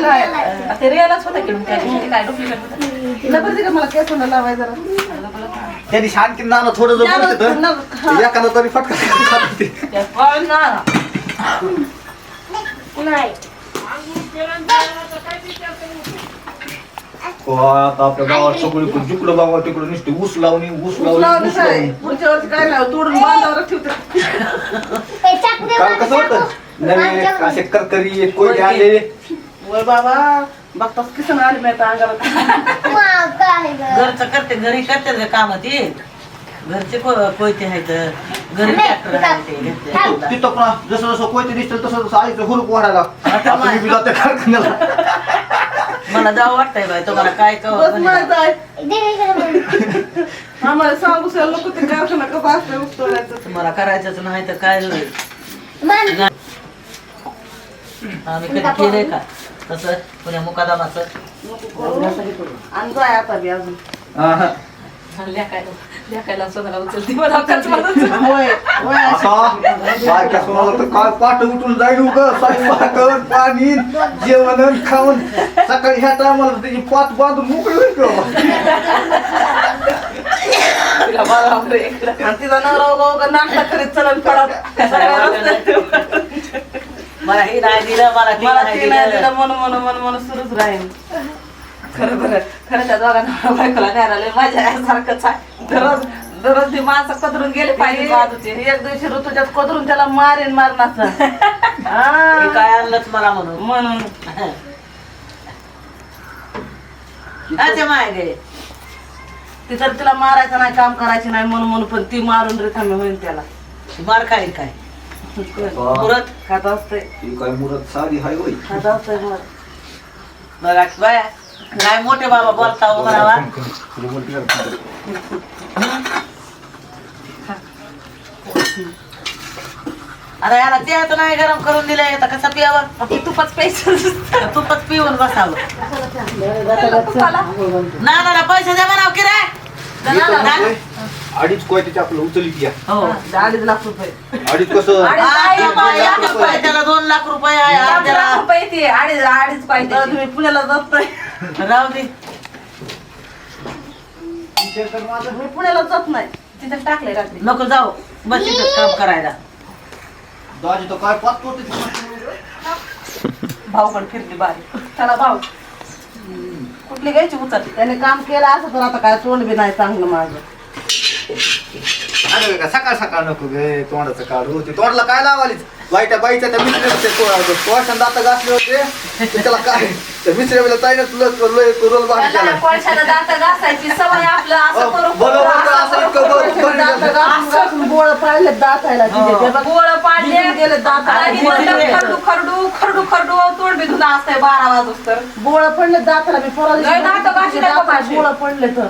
काय आहे. ते रेलच होतं की मग? त्या दिवशी ते काय डुप्लिकेट होतं? तिला बरं का मला? केस लावाय जरा. त्यांनी शांती नाना थोडं जर बोलते एखादा तरी फटका नाही. हो, आता आपल्या गावात सगळी पण जिकडं बाबा तिकडं नुसते ऊस लावणी ऊस लावणी पुढच्या वर्षी काय नाही तोडून बांधावर काल मला, कसं होतं. नवीन. असे करकरी कोयते आले वय बाबा बघतास किसन आली मी आता अंगाला? घरचं करते घरी करते काम ते घरचे को- कोयते आहेत घरी ट्रॅक्टर आहे ते घेतले. तिथं तिथं पुन्हा जसं जसं कोयते दिसतं तसं तसं आईचं हुरूप वाढायला आता आता मी बी जाते कारखान्याला मला जावं वाटतंय बाय तुम्हाला काय बस कळ माझं आहे दे इकडे बोल. आम्हाला सांगू सर नको ते कारखाना कसं असतं तोडायचं तुम्हाला करायचंच नाही तर काय होईल? आम्ही कधी केलंय का? तसं पुण्या मुकादमाचं. हा. म्हणून. होय आता बायका सोनाला तर पाठ उठून जाईल उग. पाणी जेवण खाऊन. सकाळी ह्या टायमाला त्याची पाच बांधून मोकळी होईल का बाबा? तिला मला आवडे. आणि तिचा नवरा उगा नाश्ता करीत चलन पडत. मला हे नाही दिलं मला मला ते नाही दिलं म्हणून म्हणून म्हणून म्हणून सुरूच राहील खरं बरं खरं त्या दोघांना बायकोला नाही राहिले माझ्या सारखंच आहे. दररोज दररोज ती माणसं कदरून गेले पाहिजे. बाजूचे. एक दिवशी ऋतूच्यात कदरून त्याला मारेन मारणाचं. हे. हा. काय आणलंच मला म्हणून? म्हणून. अच्छा गे ती तर तिला मारायचं नाही काम करायचं नाही म्हणून म्हणून पण ती मारून रिकामी होईल त्याला. मार खाईल काय? मुरत खात असते ही काय मुरत साधी हाय होय. खात असते मग बघा बाया काय मोठे बाबा बोलता हो म्हणावा आता याला ते नाही गरम करून दिलंय आता कसं पियावं? ती तुपाच पैसे तुपच पिऊन बसावं. ना ना ना, पैसे द्या म्हणाव की रे. अडीच कोयत्याची आपलं उचली ती हो. अडीच लाख रुपये. अडीच कसं? अडीच लाख रुपये. त्याला दोन लाख रुपये आहे लाख अर्ध्याला. रुपये ती अडीच अडीच पाहिजे तुम्ही पुण्याला जात नाही. राहू दे. मी पुण्याला जात नाही. तिथे टाकले रात्री. नको जाऊ. बस इथंच काम करायला. दाजी तर काय पाच कोटी भाऊ पण फिरली बारी चला भाऊ. कुठली घ्यायची उचलली? त्याने काम केलं असं तर आता काय तोंड बी नाही चांगलं माझं. अरे का सकाळ सकाळ नको गे तोंडाचं काढू ते तोंडला काय लावालीच बाईच्या बाईच्या त्या मित्र कोळशान दात घासले होते ते त्याला काय? मिसऱ्या ताईने तुला लय रोल बाहेर त्याला केला कोळशाला दात घासायची सवय आपलं असं करू बरोबर तर असं झालं. बोळ पाडले दातायला तिथे गोळ पाडले गेले. खरडू खरडू खरडू खरडू तोंड बी असतंय बारा वाजूस तर. बोळ पडले दाताला मी लय दात घासले. गोळ पडले तर.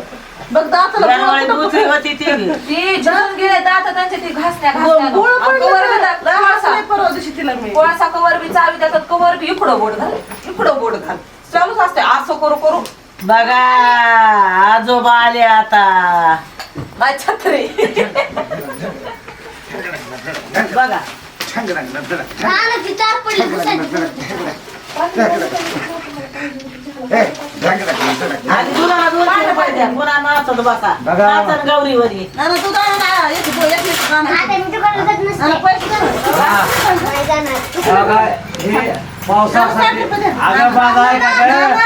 बघ दाताला दुसरी कुठं- होती ती. ती झडून गेले दात त्यांचे ती घासण्या घासण्या गोळ पडले तर. कोळसा परवा दिवशी तिला मी. कोळसा कवर बी चावी देतात कवर बी इकडं बोट घाल इकडं बोट घाल. चालूच असते असं करू करू. बघा आजोबा आले आता. नाही छत्री. बघा. कानाची तार पडली घुसायची. आणि दुधाला दोन तीन रुपये द्या. पुन्हा नाचत बसा. बघा. नाचन गौरीवरी. ना ना तू जाणार ना एक बोल एक लिटर आणा. आता मी दुकानात जात ना, नसते. ना, पैसे दे ना. नाही जाणार. पावसासाठी अगं आहे का ग.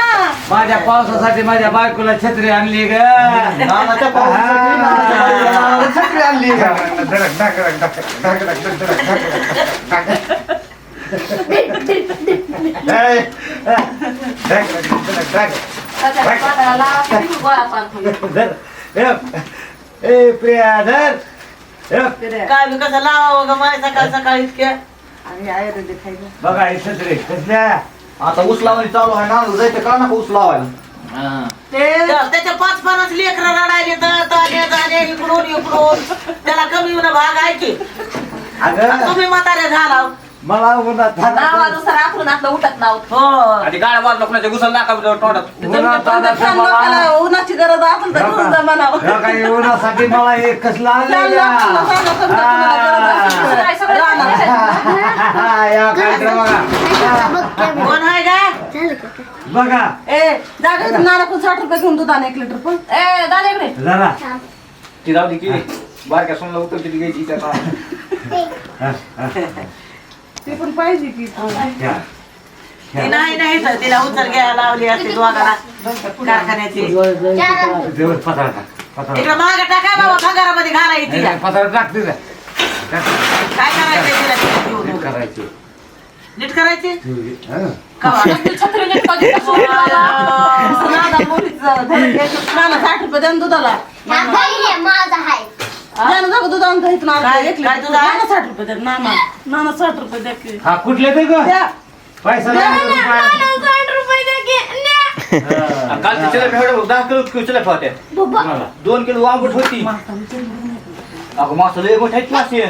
माझ्या पावसासाठी माझ्या बायकोला छत्री आणली ग नानाच्या पावसासाठी नानाच्या बाईला छत्री आणली का? ए. धर. ए, ए प्रिया धर ए, काय कसं लावा ग माय सकाळ सकाळ इतक्या आणि आयुर्वेदिक खायचं बघा ही छत्री कसल्या? आता ऊस लावणी चालू आहे ना जायचं का नका ऊस लावायला? हा. ते त्या- त्याच्या पाच पन्नास लेकर रडायले तर ताने ताने इकडून इकडून. त्याला कमी भाग आहे की. अगं. तुम्ही म्हातारे झाला. मला उन्हात नावानुसार आखरून आपलं उठत नाव हो. आणि गाड्या मारला कोणाच्या घुसल नाका तोंडात. उन्हात आणायचं फॅन मला उन्हाची गरज असेल तर घेऊन जा म्हणावं. ह्या काही उन्हासाठी मला हे कसलं आणलंय का? काय सगळं हा, या बघा. कोण आहे का झालं का? आता? बघा. ए जागा नाना साठ रुपये घेऊन दूध आण एक लिटर पण? ए दादा इकडे. जरा. ती जाऊ दे की. बारक्या सोनला उत्तर किती घ्यायची त्याचा हा, हा, ती पण पाहिजे की घ्या. ती नाही नाही तर तिला उचल घ्यायला लावली असते दोघाला कारखान्याची. दिवस पत्राला टाक, पत्राला. इकडे माग टाका बाबा भंगारामध्ये घालाय तिला नाही, टाक तिला. टाक. काय करायचं तिला तिला घेऊन नीट? करायची नीट करायची. हा. कवा? नाना साठ रुपये द्या ना दुधाला माझा आहे. द्या ना जागा दूध आणता इथून एक काय लिटर दूध आहे? नाना साठ रुपये द्या नाना नाना साठ रुपये द्या की. हा कुठले ते ग? द्या. पैसा. हा. काल तिच्या भेड दहा किलो किलो होत्या बुबा. कोणाला? दोन किलो आंबट होती. अगं मासा लय मोठा आहे की मासे.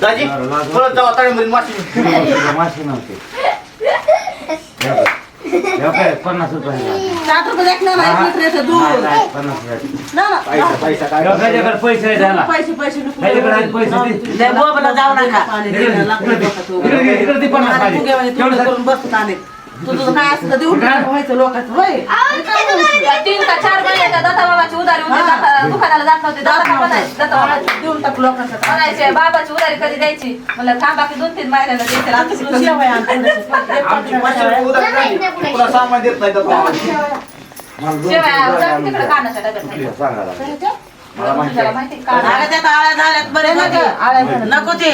दाजी बरं, लाज परत जाऊ ताळीमध्ये मासे. माशी नव्हती. हे बघ, पन्नास रुपये साठ रुपये द्या की नाना एक लिटर दूध नाही, पन्नास रुपये नाना पैसा पैसा काय त्याच्याकडे पैसे आहे त्याला पैसे पैसे नको त्याच्याकडे आहेत पैसे दे. लय बोबला जाऊ नका पाणी द्यायला लागतं. डोक्यात इकडे दे, इकडे दे पन्नास पाहिजे. तेवढं करून बसतात आणि तुझं काय? व्हायचं लोकांचं होय तीन का चार महिन्याच्या दत्ता बाबाची उधारी होती दाता- दुकानाला जात नव्हते दत्ता बाबा नाही, दत्ता बाबाची देऊन टाक लोकांचं काय. म्हणायचे बाबाची उधारी कधी द्यायची म्हणलं थांबा की दोन तीन महिन्याला द्यायची आता तुला शेवया आण थोडंसं. एक आमची पाकिट पाचशे शेवया. रुपये उधार झाली. पुन्हा सामान देत नाही तर मला दोन शेवया किलो जा आणून तिकडे दे. कानाच्या डब्यात कुठली ठेव. सांगा जरा. मला माहिती तुला आहे. माहिती का? अगं त्यात आळ्या झाल्यात बरे आळ्या मध्ये झाल्यात. नको ते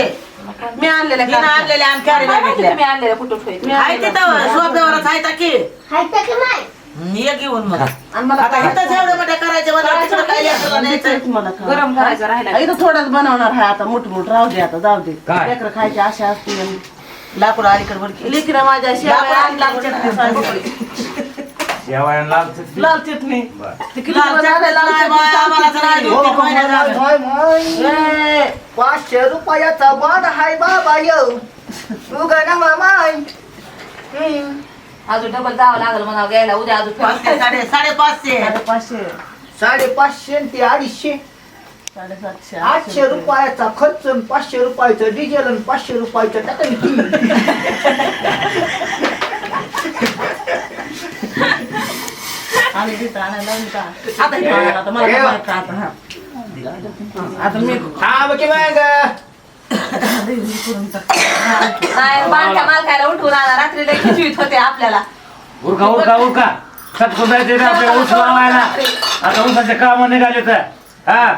मी आणलेल्या तिनं काकड्या. आणलेल्या आम कॅरेला काय माहिती घेतल्या. तुम्ही आणलेलं कुठून ठेवलं? मी आहे आणलेल्या. तिथं सोप्यावरच आहे ता की? नाही? ये घेऊन मग. आणि मला आता एवढं मोठे करायचे मला तिकडं काय काय. गरम करायचं राहिला. इथं थोडंच बनवणार आहे आता मोठ मोठ. राहू दे आता जाऊ दे. काय? लेकरं खायची आशा असते लाकूड अलीकडे बरकी लेकरं माझ्या लाकूड शेवया आणि सांगितली. शेवया लाल चटणी. लाल चटणी बरं. ते किती लाल दिवस झाले चटणी लाल नाही चटणी बाय, आम्हाला तर नाही सांगितली. हो, दोन तीन महिने झाले. होय, होय. ए, पाचशे रुपयाचा बाद हाय बाबा यो उगा ना मामाय हम्म. अजून डबल जावं लागलं म्हणा घ्यायला उद्या अजून पाचशे साडे साडेपाचशे साडेपाचशे साडेपाचशे आणि ते अडीचशे साडेसातशे आठशे रुपयाचा खर्च आणि पाचशे रुपयाचं डिझेल आणि पाचशे रुपयाचं टाकायची आणि तिथं आणायला लावून का? आता इथं आणायला, आता मला काय माहीत आता हा. आता मी हा बघ की मग नाही बाळच्या मालकाला उठून आणा रात्री लई खिचवीत होते आपल्याला उरका उरका उरका सटकून जायचे ना आपल्या ऊस लावायला आता ऊसाचे काम निघाले तर हा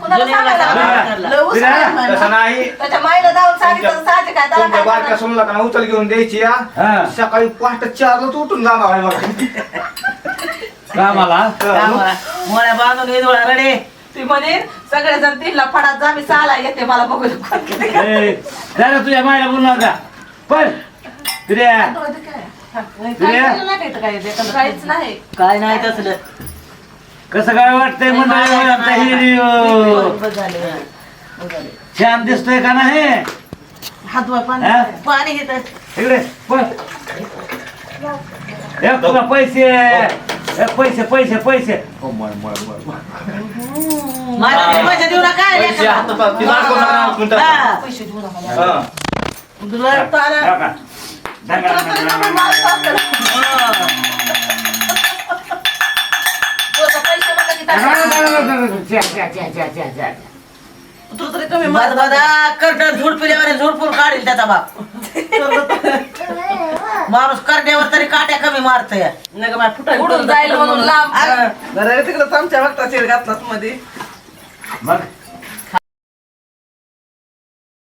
कुणाला सांगायला हा. लय उसळ आहे मला. तसं नाही त्याच्या माईला जाऊन सांगितलं साहजिक आहे त्याला तुमच्या काय बारक्या करणार? सोनला का उचल घेऊन द्यायची या हा. सकाळी पहाटे चारलाच उठून जाणार आहे बघा कामाला? कामाला. मोळ्या बांधून येदोळा रडे. ती म्हणे सगळेजण तीनला फडात जा मी सहाला येते मला बघू ए, जरा तुझ्या मायला बोलू नका पण केलं नाही का काय काहीच नाही. काय नाही तसलं. कसं काय वाटतंय मंडळी बस झाले. छान दिसतोय का नाही? हात वर पाणी हा? पाणी घेत इकडे पण तुला पैसे. एक पैसे पैसे पैसे ओ, मळ, मळ, मळ, मळ. माझ्या पैसे देऊ नका पैसे हातात ती नाटकं नका म्हणतात. हा. पैसे देऊ नका हा. तुला तर आलं. हो का? म्हणलं की सांगा, त्याला- सांगा, सांगा, सांगा. च्या, च्या, च्या, च्या, च्या, च्या. तुला तरी कमी बद बदा करडर झुडपिल्यावर झुडपूर काढील त्याचा बाप माणूस करड्यावर तरी काट्या कमी मारतय. नाही का फुटायला उडून जाईल म्हणून लांब. तिकडे चमच्या बघता चिर घातलासमध्ये. मग?